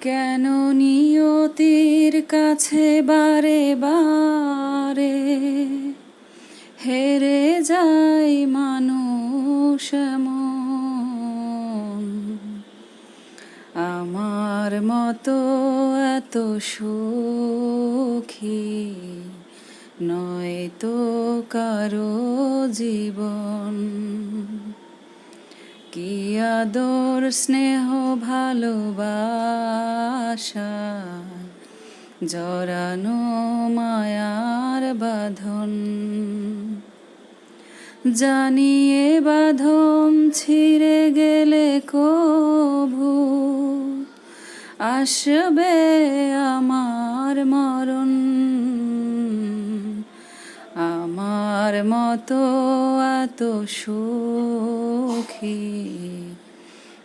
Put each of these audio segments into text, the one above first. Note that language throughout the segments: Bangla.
কেন নিয়তির কাছে বারে বারে হেরে যায় মানুষ আমার মতো এত সুখী নয় তো কারও জীবন। কি আদর, স্নেহ, ভালোবাসা? জরানো মায়ার বাঁধন। জানিয়ে বাঁধন ছিঁড়ে গেলে কভু আসবে আমার মরণ। আমার মতো এত সুখী।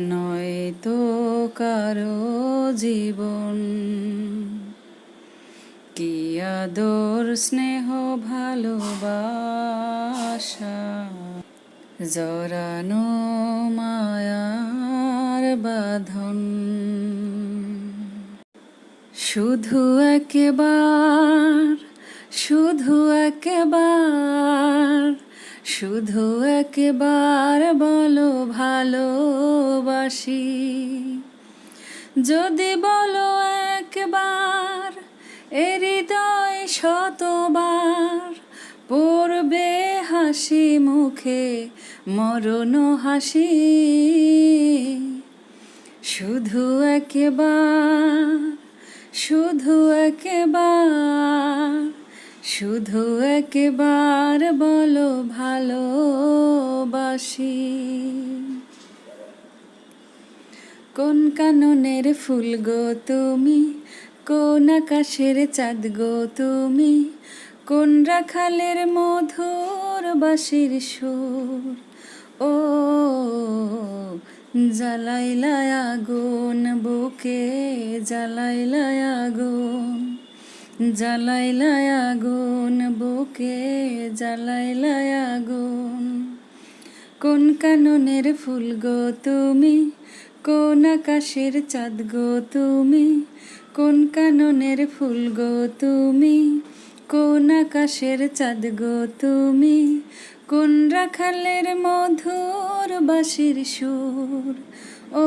নয় তো কারও জীবন। কি আদর, স্নেহ, ভালোবাসা? জরানো মায়ার বাঁধন। শুধু একবার শুধু একবার শুধু একবার বলো ভালোবাসি। যদি বলো একবার, এ হৃদয় শতবার, পড়বে হাসি মুখে, মরণ হাসি। শুধু একবার শুধু একবার। শুধু একবার বলো ভালোবাসি। কোন কাননের ফুল গো তুমি? কোন আকাশের চাঁদ গো তুমি? কোন রাখালের মধুর বাঁশির সুর? ও জ্বালাইলায় আগুন, বুকে জ্বালাইলায় আগুন। জ্বালাইলায় আগুন, বুকে জ্বালাইলায় আগুন। কোন কাননের ফুল গো তুমি? কোন আকাশের চাঁদ গো তুমি? কোন কাননের ফুল গো তুমি? কোন আকাশের চাঁদ গো তুমি? কোন রাখালের মধুর বাঁশির সুর? ও